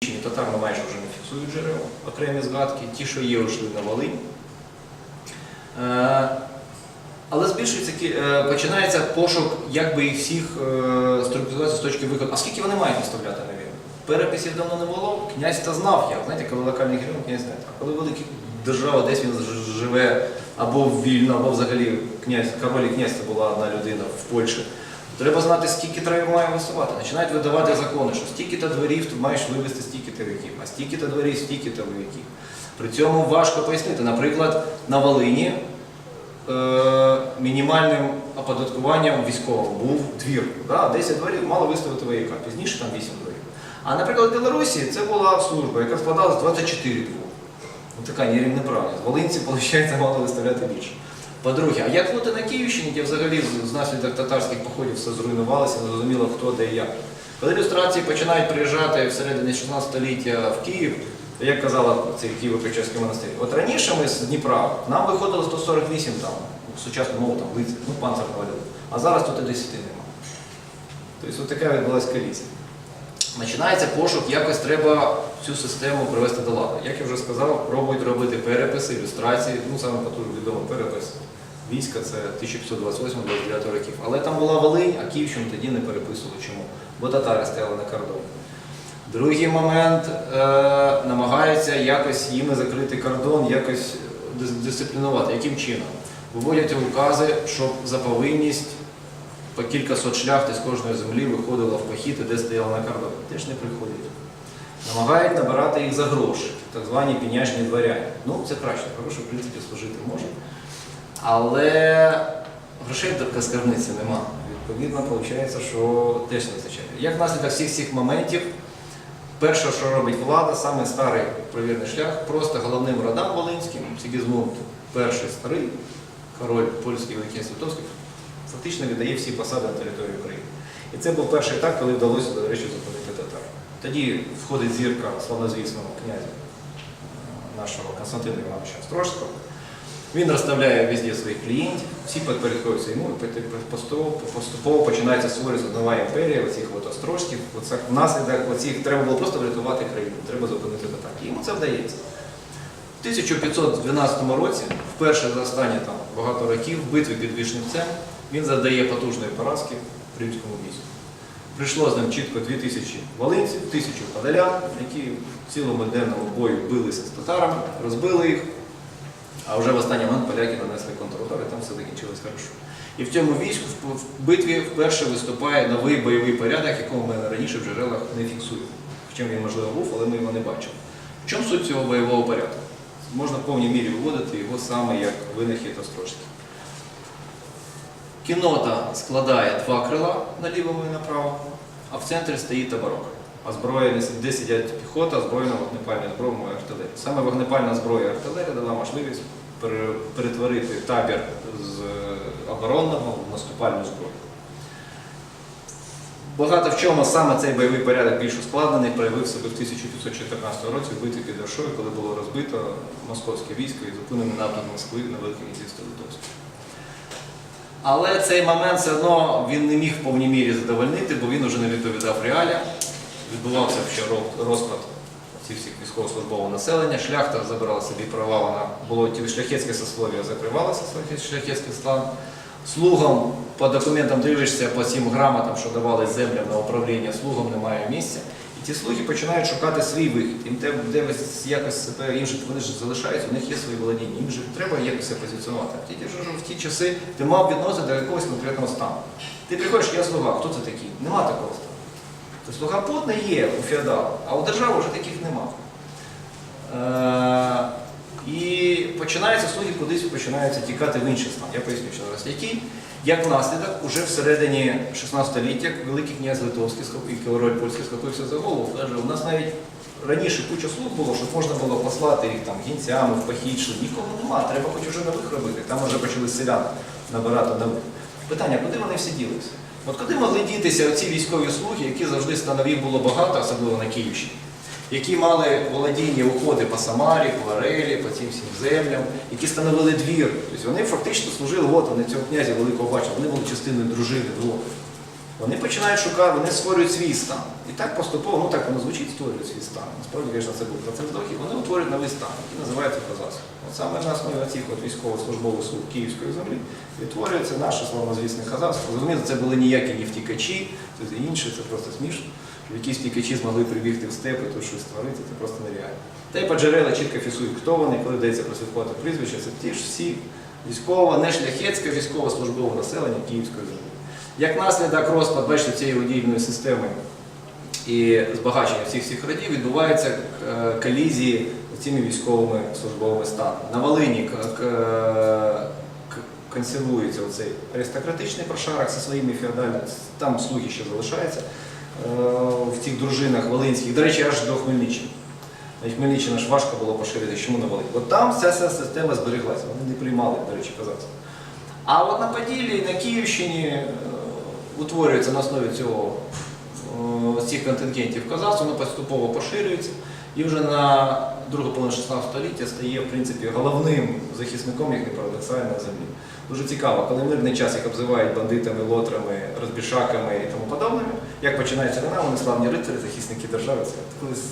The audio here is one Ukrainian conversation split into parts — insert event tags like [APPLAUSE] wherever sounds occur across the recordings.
Київщині татарно майже вже не фіксують джерела, окремі згадки, ті, що є, йшли на Волинь. Але збільшується, е, починається пошук, як би їх всіх е, структуризувати з точки виходу. А скільки вони мають виставляти на війну? Переписів давно не було, князь та знав як. Знаєте, коли локальний герой, князь знає. А коли велика держава, десь він живе або вільно, або взагалі князь, король і князь це була одна людина в Польщі. Треба знати, скільки треба має висувати. Починають видавати закони, що стільки-то дворів ти маєш вивезти стільки-то віків, а стільки-то дворів, стільки-то віків. При цьому важко пояснити. Наприклад, на Волині е, мінімальним оподаткуванням військовим був двір. Да? 10 дворів мало виставити вояка, пізніше там 8 дворів. А наприклад, в Білорусі це була служба, яка складалась 24 двор. Ну, така нерівноправність. Волинці, [LAUGHS] виходить, мали виставляти більше. По-друге, а як бути на Київщині, де взагалі внаслідок татарських походів все зруйнувалося, не зрозуміло хто де і як. Коли ілюстрації починають приїжджати всередині 16 століття в Київ, як казала цей Києво-Печерський монастир, от раніше ми з Дніпра, нам виходило 148 там, сучасну мову там лиць, ну панцир навалював, а зараз тут і 10 немає. Тобто от така відбулася колізія. Починається пошук, якось треба цю систему привести до ладу. Як я вже сказав, пробують робити переписи, ілюстрації. Ну, саме потужний відомий перепис війська це 1528-29 років. Але там була Волинь, а Київщину тоді не переписували. Чому? Бо татари стояли на кордоні. Другий момент е, намагаються якось їми закрити кордон, якось дис- дисциплінувати. Яким чином? Виводять укази, щоб за повинність по кількасот шляхт із кожної землі виходила в похід і де стояла на кордоні. Теж не приходять. Намагають набирати їх за гроші, так звані піняшні дворяні. Ну, це краще, гроші, в принципі, служити може. Але грошей до скарбниці нема. Відповідно, виходить, що теж не вистачає. Як наслідок всіх цих моментів, перше, що робить влада, саме старий провірний шлях, просто головним родам Волинським, Сігізмунд перший старий, король польський Великий Святовський, фактично віддає всі посади на території України. І це був перший етап, коли вдалося, до речі, зупинити татар. Тоді входить зірка славнозвісного князя е, нашого Константина Івановича Острожського. Він розставляє везде своїх клієнтів, всі підпорядковуються йому, і поступово, починається створюватися нова імперія оцих от острожків. Оце внаслідок оцих треба було просто врятувати країну, треба зупинити татар. І йому це вдається. В 1512 році, вперше за останні там, багато років, в битві під Вишнівцем, він завдає потужної поразки в римському війську. Прийшло з ним чітко 2000 волинців, тисячу подолян, які в цілому денному бою билися з татарами, розбили їх. А вже в останній момент поляки нанесли контрудар, і там все закінчилось хорошо. І в цьому війську в- битві вперше виступає новий бойовий порядок, якого ми раніше в джерелах не фіксуємо. Хоча він, можливо, був, але ми його не бачили. В чому суть цього бойового порядку? Можна в повній мірі виводити його саме як винахід Острожський. Кінота складає два крила наліво і направо, а в центрі стоїть таборок. А зброя, де сидять піхота, озброєна вогнепальною зброєю і артилерією. Саме вогнепальна зброя артилерія дала можливість перетворити табір з е, оборонного в наступальну зброю. Багато в чому саме цей бойовий порядок більш ускладнений проявив себе в 1514 році в битві під Варшою, коли було розбито московське військо і зупинений напад Москви на Велике князівство Литовське. Але цей момент все одно він не міг в повній мірі задовольнити, бо він вже не відповідав реаліям. Відбувався ще ро- розклад цих всіх військовослужбового населення. Шляхта забирала собі права, вона було шляхетське сослов'я закривалося, шляхетський стан. Слугам по документам дивишся по цим грамотам, що давали землям на управління, слугам немає місця. І ті слуги починають шукати свій вихід. Їм треба де якось себе, їм же вони ж залишаються, у них є свої володіння, їм же треба якось позиціонувати. В ті, в ті часи ти мав відносити до якогось конкретного стану. Ти приходиш, я слуга, хто це такий? Нема такого стану. То слуга потний є у феодала, а у держави вже таких нема. Е, і починаються слуги кудись починаються тікати в інший стан. Я поясню ще раз, який. Як наслідок, уже всередині 16 століття Великий князь Литовський і король польський схопився за голову. Каже, у нас навіть раніше куча слуг було, щоб можна було послати їх там гінцями в похід, що нікого нема, треба хоч уже нових робити. Там вже почали селян набирати нових. Питання, куди вони всі ділися? От куди могли дітися ці військові слуги, які завжди становів було багато, особливо на Київщині, які мали володіння уходи по Самарі, по Варелі, по цим всім землям, які становили двір. Тобто вони фактично служили, от вони цього князя великого бачили, вони були частиною дружини двору. Вони починають шукати, вони створюють свій стан. І так поступово, ну так воно звучить, створюють свій стан. Насправді, звісно, це був процес дохів. Вони утворюють новий стан, який називається козацтво. От саме на основі цих військово-службових слуг Київської землі відтворюється наше славнозвісне казацтво. Розумієте, це були ніякі не втікачі, це інше, це просто смішно. Якісь втікачі змогли прибігти в степи, тут щось створити, це просто нереально. Та й по джерела чітко фіксують, хто вони, коли дається прослідкувати прізвища, це ті ж всі військово, не шляхетське військово-службове населення Київської землі. Як наслідок розпад, бачите, цієї водійної системи і збагачення всіх всіх родів відбуваються е, колізії з цими військовими службовими станами. На Волині консервується оцей аристократичний прошарок зі своїми феодальними, там слуги ще залишаються е, в цих дружинах волинських, до речі, аж до Хмельниччини. Навіть Хмельниччина ж важко було поширити, чому на Волині. От там вся ця система збереглася, вони не приймали, до речі, казацтво. А от на Поділлі, на Київщині утворюється на основі цього е, цих контингентів казацтво, воно поступово поширюється і вже на другу половину 16 століття стає в принципі головним захисником, як не парадоксально, землі. Дуже цікаво, коли мирний час їх обзивають бандитами, лотрами, розбішаками і тому подобними, як починається війна, вони славні рицарі, захисники держави. Це колись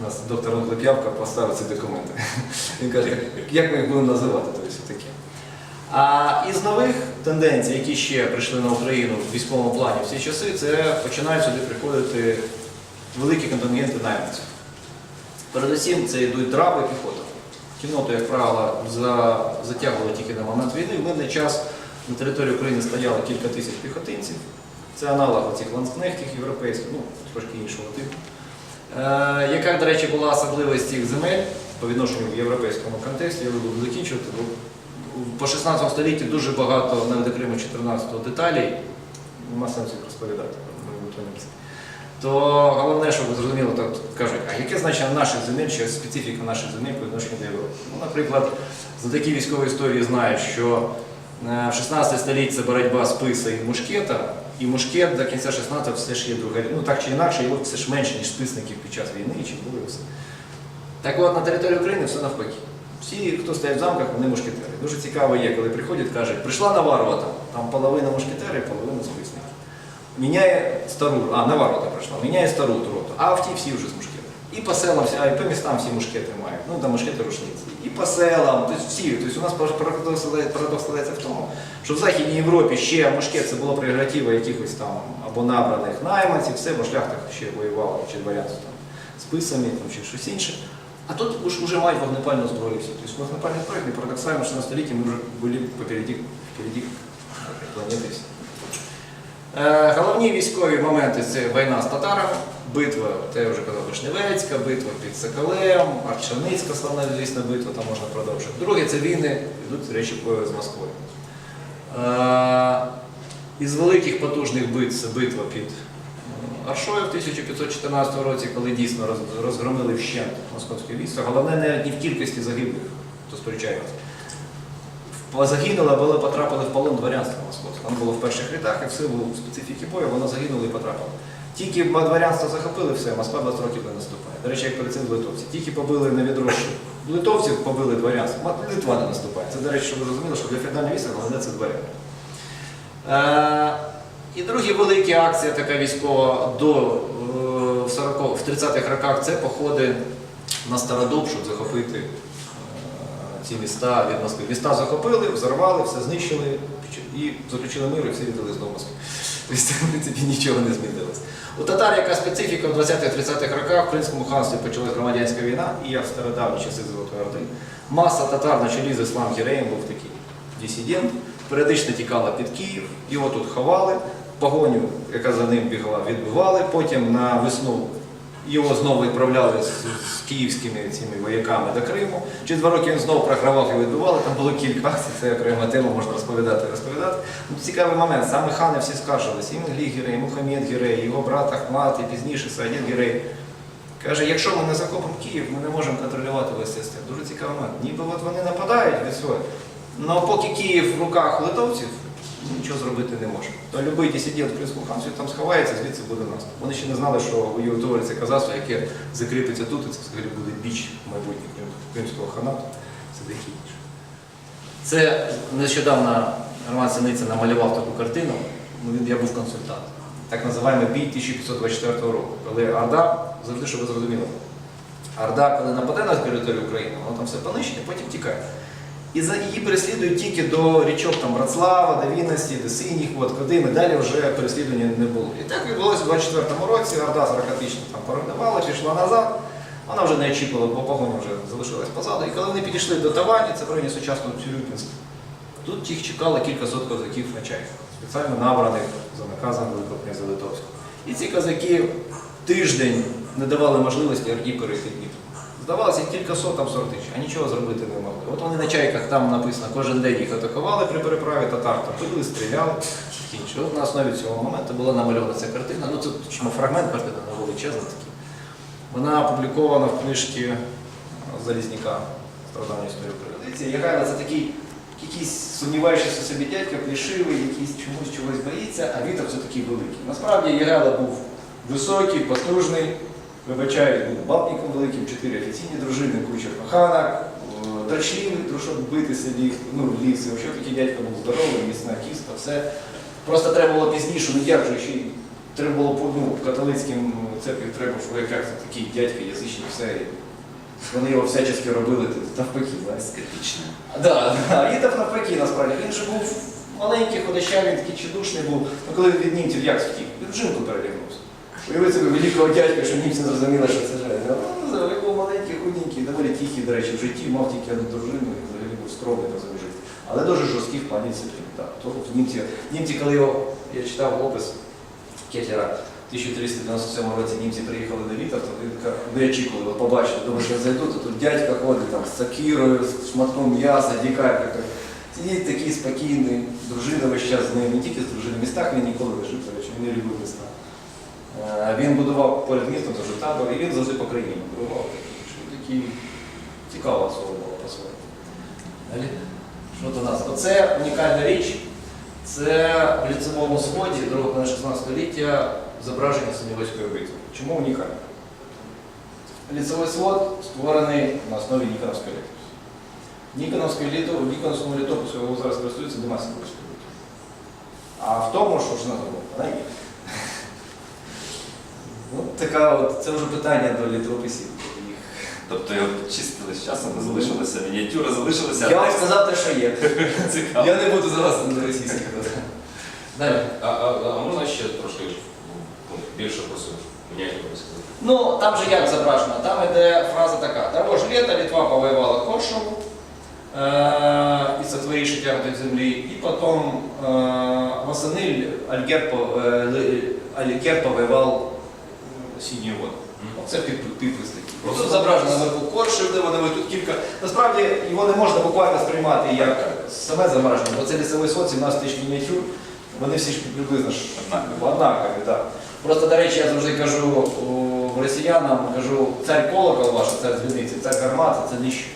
у нас доктор Глеб'явка поставив ці документи. [LAUGHS] Він каже, як ми їх будемо називати, тобто таке. А із нових тенденцій, які ще прийшли на Україну в військовому плані в ці часи, це починають сюди приходити великі контингенти найманців. Передусім це йдуть драби і піхота. Кінноту, як правило, за- затягували тільки на момент війни. В мирний час на території України стояло кілька тисяч піхотинців. Це аналог цих ланскнехтів європейських, ну, трошки іншого типу. Е, яка, до речі, була особливість цих земель по відношенню в європейському контексті, я буду закінчувати, по 16 столітті дуже багато навіть окремо 14 деталей, нема сенсу їх розповідати. То головне, щоб ви зрозуміли, так кажуть, а яке значення наших земель, що специфіка наших земель по відношенню до Європи? Ну, наприклад, за такі військові історії знають, що е, в 16 столітті це боротьба списа і мушкета, і мушкет до кінця 16 все ж є друга. Ну так чи інакше, його все ж менше, ніж списників під час війни, чи було і все. Так от на території України все навпаки. Всі, хто стоять в замках, вони мушкетери. Дуже цікаво є, коли приходять, кажуть, прийшла Наварова, там половина мушкетери, половина списників. Міняє стару, а Наварова прийшла, міняє стару роту, а в ті всі вже з мушкетами. І по селам, а і по містам всі мушкети мають. Ну там мушкети рушниці. І по селам, тобто всі. Тобто у нас парадокс складається в тому, що в Західній Європі ще мушкет це було прерогатива якихось там або набраних найманців, все, в шляхтах ще воювало, чи дворянство там списами там, чи щось інше. А тут уж уже мають вогнепальну зброю всі. Тобто вогнепальний зброї не парадоксально, що на столітті ми вже були попереді, впереді планети всі. Е, Головні військові моменти це війна з татарами, битва, те вже казав, Вишневецька, битва під Соколем, Арчаницька славна звісна битва, там можна продовжити. Друге це війни, йдуть речі з Москвою. Е, Із великих потужних битв це битва під е, Аршою в 1514 році, коли дійсно розгромили вщент московське військо. Головне не в кількості загиблих, то сперечаємося. В- Загинули або потрапили в полон дворянства московського. Воно було в перших рядах, і в силу специфіки бою воно загинуло і потрапило. Тільки дворянство захопили все, Москва 20 років не наступає. До речі, як перед цим литовці. Тільки побили на відрощу. Литовців побили дворянство, Литва не наступає. Це, до речі, щоб ви розуміли, що для феодального війська головне це дворян. І другі великі акції, така військова до е, в 40 в 30-х роках це походи на Стародуб, щоб захопити е, ці міста від Москви. Міста захопили, взорвали, все знищили і заключили мир, і всі віддали знову Москві. Тобто, в принципі, нічого не змінилось. У татар, яка специфіка в 20-30-х роках в Кримському ханстві почалась громадянська війна, і як в стародавні часи Золотої Орди. Маса татар на чолі з Іслам Гіреєм був такий дисидент, періодично тікала під Київ, його тут ховали, погоню, яка за ним бігла, відбивали. Потім на весну його знову відправляли з, з київськими цими вояками до Криму. Через два роки він знову програвав і відбивали. Там було кілька акцій, це окрема тема, можна розповідати і розповідати. Ну, цікавий момент. Саме хани всі скаржились. І Менглі Гірей, і Мухаммед Гірей, його брат Ахмат, і пізніше Саїд Гірей. Каже, якщо ми не захопимо Київ, ми не можемо контролювати весь степ. Дуже цікавий момент. Ніби от вони нападають від свого. Але поки Київ в руках литовців, нічого зробити не може. То будь-який дисидент в Кримському ханстві там сховається, звідси буде наступ. Вони ще не знали, що у його утвориться казацтво, яке закріпиться тут, і це взагалі буде біч майбутнього кримського ханату. Це такі інше. Це нещодавно Роман Синиця намалював таку картину. Ну, я був консультант. так називаємо бій 1524 року, коли Орда, завжди, щоб ви зрозуміли, Орда, коли нападе на територію України, вона там все понищить, а потім тікає. І за її переслідують тільки до річок там Братслава, до Вінності, до Синіх, от, куди ми далі вже переслідування не було. І так відбулося у 24-му році, Орда 40-тисячна там порогнивала, пішла назад, вона вже не очікувала, бо погоня вже залишилась позаду. І коли вони підійшли до Тавані, це в районі сучасного Цюрюпінська, тут їх чекало кілька сот козаків на чайках, спеціально набраних за наказом Великого князя Литовського. І ці козаки тиждень не давали можливості Орді перейти Дніпро. Здавалося, кілька сот, там 40 тисяч, а нічого зробити не могли. От вони на чайках там написано, кожен день їх атакували при переправі татар, там били, стріляли, інше. От на основі цього моменту була намальована ця картина. Ну тут чому фрагмент картини не величезний такий. Вона опублікована в книжці Залізняка Страдання історії України. Єгайло це такий якийсь сумніваючийся собі дядько, плішивий, якийсь чомусь чогось боїться, а вітер все такий великий. Насправді Єгайло був високий, потужний, вибачаю, був бабником великим, чотири офіційні дружини, куча коханок, е, щоб бити собі, ну, ліс. І взагалі такий дядько був здоровий, міцна кістка, все. Просто треба було пізніше, ну як же ще й треба було по- ну, католицьким церкві треба, що як це такий дядько, язичник, все. Вони його всячески робили навпаки. Скептично. Да, да. І так навпаки, насправді. Він же був маленький, ходощавий, такий чудушний був. Ну коли він від німців як втік? Він жінку передягнувся. Уяви собі великого дядька, що німці зрозуміли, що це же. Ну, він був маленький, худенький, доволі тихий, до речі, в житті мав тільки одну дружину, і взагалі був скромний та завжди. Але дуже жорсткий в плані. Так. То в німці, німці, коли його, я читав опис Кетлера, в 1397 році німці приїхали до Віта, то він не очікували, от побачили, думаю, що зайду, то тут дядька ходить там з сакірою, з шматком м'яса, дікар такий. Сидить такий спокійний, дружина весь час з ним, не тільки з дружиною, в містах він ніколи не жив, він не любив міста. Е, Він будував поряд містом завжди табор, і він завжди по країні будував такий, цікава особа була по-своєму. Далі. Що до нас? Оце унікальна річ. Це в ліцевому своді 2 16 століття зображення Синьовицької битви. Чому унікальне? Ліцевий свод створений на основі Ніконовської літопису. Ніконовської літо, в Ніконовському літопису його зараз користуються нема Синьовицької битви. А в тому, що ж надо було, вона є. Ну, така от, це вже питання до літописів. Тобто його чистили з часом, не залишилося, мініатюра залишилася. Я вам сказав те, що є. [LAUGHS] Цікаво. Я не буду зараз на російських. Далі. А, а, а можна ще трошки ну, більше про мініатюру сказати? Ну, там же як зображено? Там іде фраза така. Того ж літа Литва повоювала Коршову е- і сотворивши тяготу землі, і потім е- восени Альгерт, по- е, повоював Синюю воду. Це під- підпис такий. Тут зображено наверху Коршив, де вони тут кілька. Насправді його не можна буквально сприймати як саме зображення, бо це лісовий сот, 17 тисяч мініатюр. Вони всі ж приблизно однакові. так. Просто, до речі, я завжди кажу росіянам, кажу, цар колокол ваш, цар дзвіниці, цар гармата, це ніщо.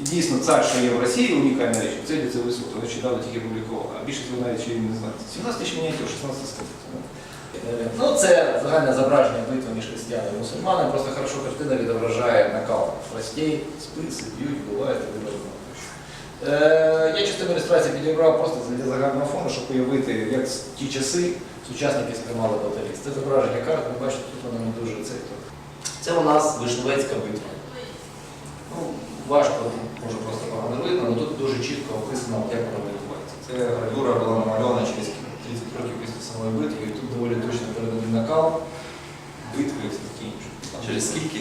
І дійсно цар, що є в Росії, унікальна річ, це ліцевий суд, вони нещодавно тільки публікували, а більшість ви навіть ще не знаєте. 17 тисяч мініатюр, 16 століття. Ну, це загальне зображення битви між християнами і мусульманами, просто хорошо картина відображає накал властей, списи, б'ють, бувають, виробно. Е, я частину ілюстрації підібрав просто для загального фону, щоб уявити, як ті часи сучасники сприймали баталіст. Це зображення карт, ви бачите, тут воно не дуже це. Це у нас Вишневецька битва. Ну, важко, може просто погано видно, але тут дуже чітко описано, як вона відбувається. Це гравюра була намальована через 30 років самої битви, і тут доволі точно переданий накал, битви і все таке інше. Через скільки?